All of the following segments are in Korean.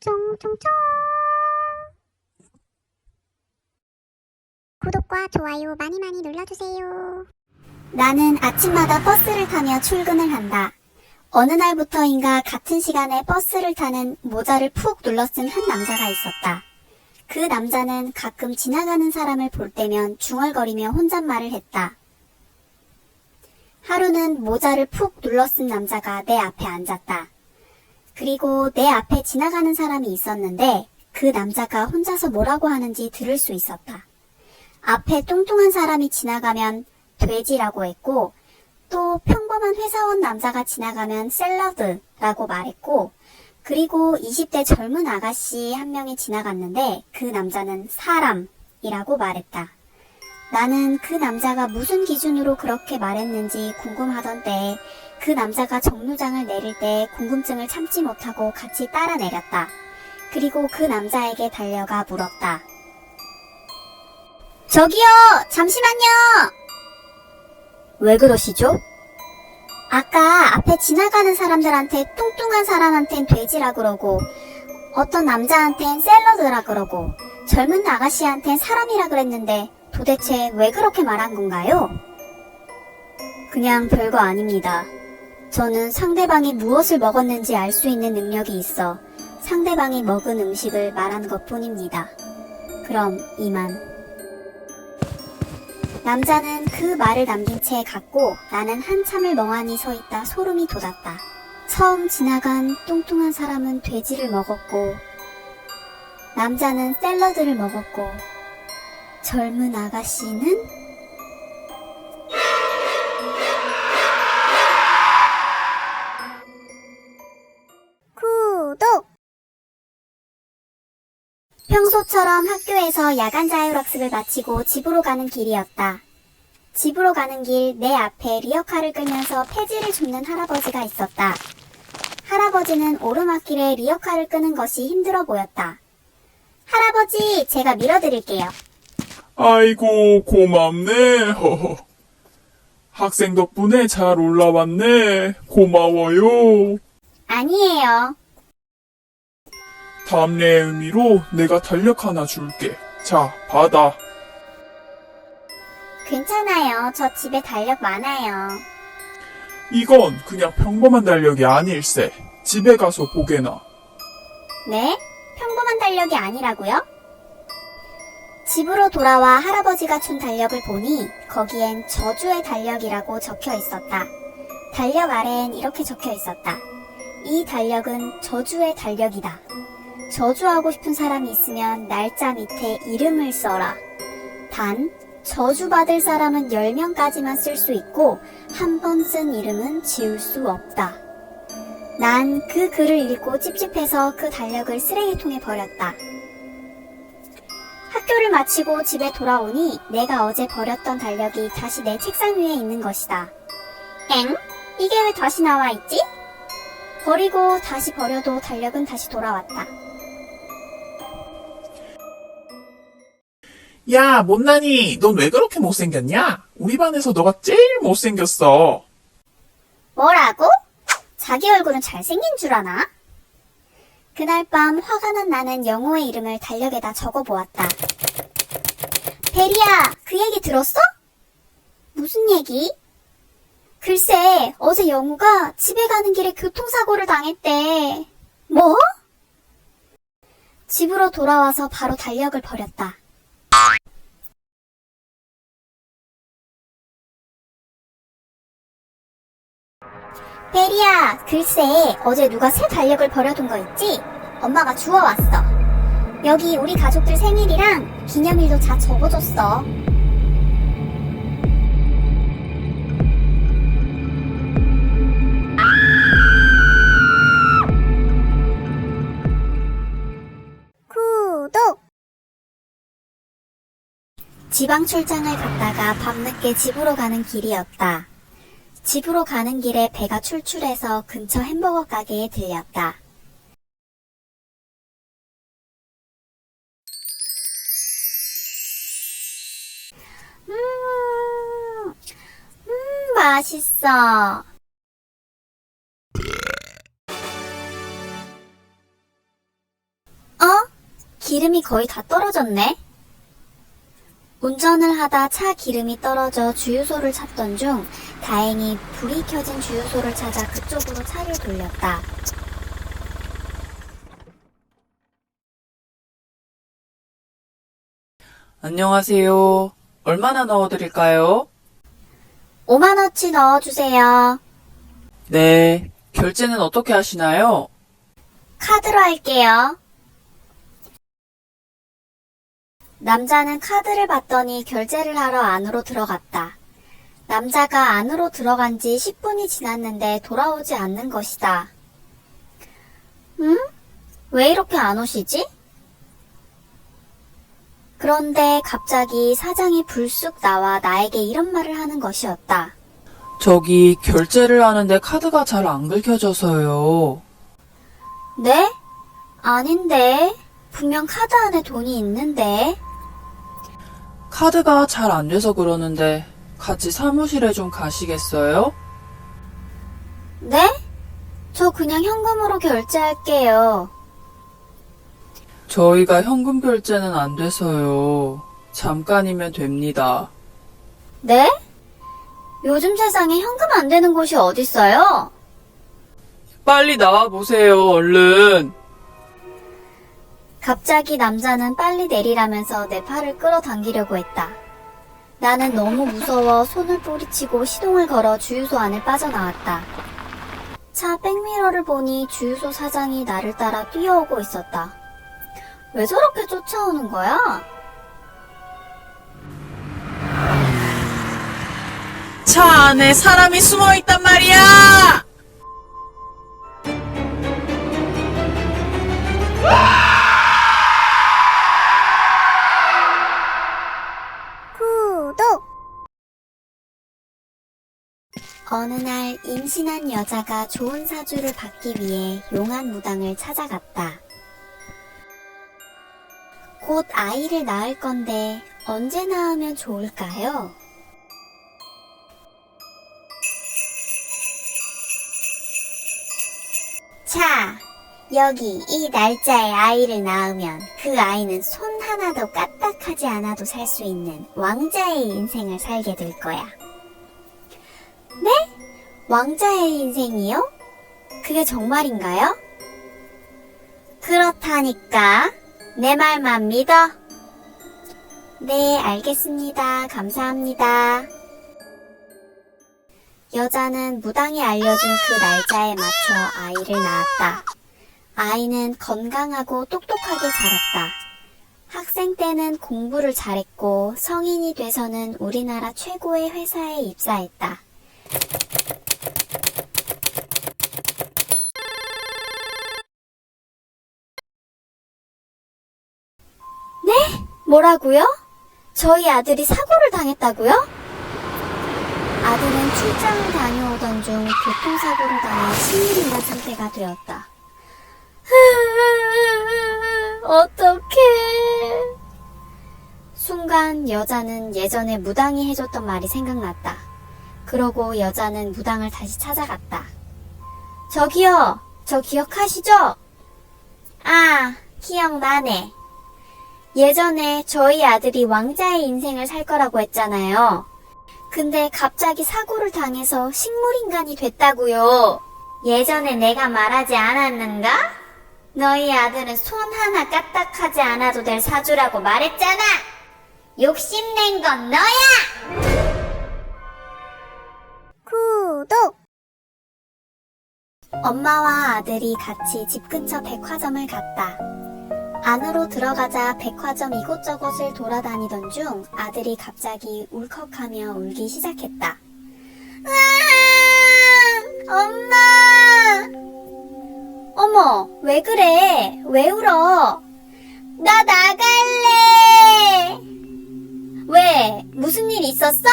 쫑쫑쫑쫑쫑쫑쫑쫑 구독과 좋아요 많이 많이 눌러주세요. 나는 아침마다 버스를 타며 출근을 한다. 어느 날부터인가 같은 시간에 버스를 타는 모자를 푹 눌러쓴 한 남자가 있었다. 그 남자는 가끔 지나가는 사람을 볼 때면 중얼거리며 혼잣말을 했다. 하루는 모자를 푹 눌러쓴 남자가 내 앞에 앉았다. 그리고 내 앞에 지나가는 사람이 있었는데 그 남자가 혼자서 뭐라고 하는지 들을 수 있었다. 앞에 뚱뚱한 사람이 지나가면 돼지라고 했고 또 평범한 회사원 남자가 지나가면 샐러드라고 말했고 그리고 20대 젊은 아가씨 한 명이 지나갔는데 그 남자는 사람이라고 말했다. 나는 그 남자가 무슨 기준으로 그렇게 말했는지 궁금하던 때에 그 남자가 정류장을 내릴 때 궁금증을 참지 못하고 같이 따라 내렸다. 그리고 그 남자에게 달려가 물었다. 저기요! 잠시만요! 왜 그러시죠? 아까 앞에 지나가는 사람들한테 뚱뚱한 사람한텐 돼지라 그러고 어떤 남자한텐 샐러드라 그러고 젊은 아가씨한텐 사람이라 그랬는데 도대체 왜 그렇게 말한 건가요? 그냥 별거 아닙니다. 저는 상대방이 무엇을 먹었는지 알 수 있는 능력이 있어 상대방이 먹은 음식을 말한 것 뿐입니다. 그럼 이만. 남자는 그 말을 남긴 채 갔고 나는 한참을 멍하니 서 있다 소름이 돋았다. 처음 지나간 뚱뚱한 사람은 돼지를 먹었고 남자는 샐러드를 먹었고 젊은 아가씨는 평소처럼 학교에서 야간 자율학습을 마치고 집으로 가는 길이었다. 집으로 가는 길 내 앞에 리어카를 끌면서 폐지를 줍는 할아버지가 있었다. 할아버지는 오르막길에 리어카를 끄는 것이 힘들어 보였다. 할아버지, 제가 밀어드릴게요. 아이고, 고맙네. 허허. 학생 덕분에 잘 올라왔네. 고마워요. 아니에요. 답례의 의미로 내가 달력 하나 줄게. 자, 받아. 괜찮아요. 저 집에 달력 많아요. 이건 그냥 평범한 달력이 아닐세. 집에 가서 보게나. 네? 평범한 달력이 아니라고요? 집으로 돌아와 할아버지가 준 달력을 보니 거기엔 저주의 달력이라고 적혀 있었다. 달력 아래엔 이렇게 적혀 있었다. 이 달력은 저주의 달력이다. 저주하고 싶은 사람이 있으면 날짜 밑에 이름을 써라. 단, 저주받을 사람은 10명까지만 쓸 수 있고 한 번 쓴 이름은 지울 수 없다. 난 그 글을 읽고 찝찝해서 그 달력을 쓰레기통에 버렸다. 학교를 마치고 집에 돌아오니 내가 어제 버렸던 달력이 다시 내 책상 위에 있는 것이다. 엥? 이게 왜 다시 나와 있지? 버리고 다시 버려도 달력은 다시 돌아왔다. 야, 못나니, 넌 왜 그렇게 못생겼냐? 우리 반에서 너가 제일 못생겼어. 뭐라고? 자기 얼굴은 잘생긴 줄 아나? 그날 밤 화가 난 나는 영호의 이름을 달력에다 적어 보았다. 베리야, 그 얘기 들었어? 무슨 얘기? 글쎄, 어제 영호가 집에 가는 길에 교통사고를 당했대. 뭐? 집으로 돌아와서 바로 달력을 버렸다. 베리야, 글쎄, 어제 누가 새 달력을 버려둔 거 있지? 엄마가 주워왔어. 여기 우리 가족들 생일이랑 기념일도 다 적어줬어. 지방 출장을 갔다가 밤늦게 집으로 가는 길이었다. 집으로 가는 길에 배가 출출해서 근처 햄버거 가게에 들렸다. 음, 음, 맛있어. 기름이 거의 다 떨어졌네. 운전을 하다 차 기름이 떨어져 주유소를 찾던 중 다행히 불이 켜진 주유소를 찾아 그쪽으로 차를 돌렸다. 안녕하세요. 얼마나 넣어드릴까요? 5만원치 넣어주세요. 네. 결제는 어떻게 하시나요? 카드로 할게요. 남자는 카드를 받더니 결제를 하러 안으로 들어갔다. 남자가 안으로 들어간 지 10분이 지났는데 돌아오지 않는 것이다. 응? 왜 이렇게 안 오시지? 그런데 갑자기 사장이 불쑥 나와 나에게 이런 말을 하는 것이었다. 저기 결제를 하는데 카드가 잘 안 긁혀져서요. 네? 아닌데. 분명 카드 안에 돈이 있는데. 카드가 잘 안 돼서 그러는데 같이 사무실에 좀 가시겠어요? 네? 저 그냥 현금으로 결제할게요. 저희가 현금 결제는 안 돼서요. 잠깐이면 됩니다. 네? 요즘 세상에 현금 안 되는 곳이 어딨어요? 빨리 나와 보세요, 얼른. 갑자기 남자는 빨리 내리라면서 내 팔을 끌어당기려고 했다. 나는 너무 무서워 손을 뿌리치고 시동을 걸어 주유소 안에 빠져나왔다. 차 백미러를 보니 주유소 사장이 나를 따라 뛰어오고 있었다. 왜 저렇게 쫓아오는 거야? 차 안에 사람이 숨어 있단 말이야! 어느 날 임신한 여자가 좋은 사주를 받기 위해 용한 무당을 찾아갔다. 곧 아이를 낳을 건데 언제 낳으면 좋을까요? 자, 여기 이 날짜에 아이를 낳으면 그 아이는 손 하나도 까딱하지 않아도 살 수 있는 왕자의 인생을 살게 될 거야. 네? 왕자의 인생이요? 그게 정말인가요? 그렇다니까. 내 말만 믿어. 네, 알겠습니다. 감사합니다. 여자는 무당이 알려준 그 날짜에 맞춰 아이를 낳았다. 아이는 건강하고 똑똑하게 자랐다. 학생 때는 공부를 잘했고 성인이 돼서는 우리나라 최고의 회사에 입사했다. 네? 뭐라고요? 저희 아들이 사고를 당했다고요? 아들은 출장을 다녀오던 중 교통사고를 당해 신일인간 상태가 되었다. 어떡해. 순간 여자는 예전에 무당이 해줬던 말이 생각났다. 그러고 여자는 무당을 다시 찾아갔다. 저기요, 저 기억하시죠? 아, 기억나네. 예전에 저희 아들이 왕자의 인생을 살 거라고 했잖아요. 근데 갑자기 사고를 당해서 식물인간이 됐다고요. 예전에 내가 말하지 않았는가? 너희 아들은 손 하나 까딱하지 않아도 될 사주라고 말했잖아! 욕심낸 건 너야! 구독! 엄마와 아들이 같이 집 근처 백화점을 갔다. 안으로 들어가자 백화점 이곳저곳을 돌아다니던 중 아들이 갑자기 울컥하며 울기 시작했다. 엄마! 어머, 왜 그래? 왜 울어? 나 나갈래! 왜? 무슨 일 있었어?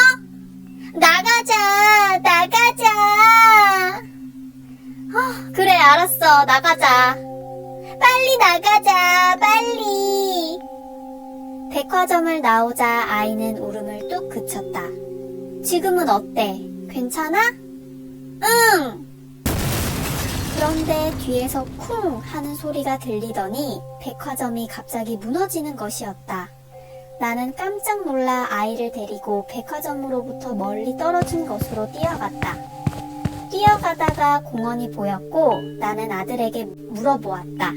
나가자! 나가자! 어, 그래, 알았어. 나가자. 빨리 나가자. 빨리. 백화점을 나오자 아이는 울음을 뚝 그쳤다. 지금은 어때? 괜찮아? 응! 그런데 뒤에서 쿵 하는 소리가 들리더니 백화점이 갑자기 무너지는 것이었다. 나는 깜짝 놀라 아이를 데리고 백화점으로부터 멀리 떨어진 곳으로 뛰어갔다. 뛰어가다가 공원이 보였고 나는 아들에게 물어보았다.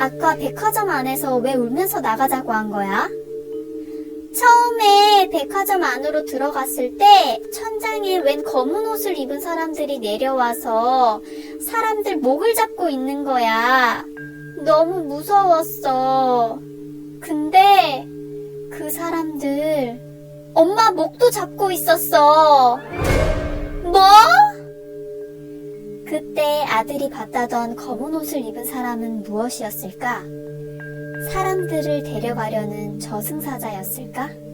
아까 백화점 안에서 왜 울면서 나가자고 한 거야? 처음에 백화점 안으로 들어갔을 때 천장에 웬 검은 옷을 입은 사람들이 내려와서 사람들 목을 잡고 있는 거야. 너무 무서웠어. 근데 그 사람들 엄마 목도 잡고 있었어. 뭐? 아들이 봤다던 검은 옷을 입은 사람은 무엇이었을까? 사람들을 데려가려는 저승사자였을까?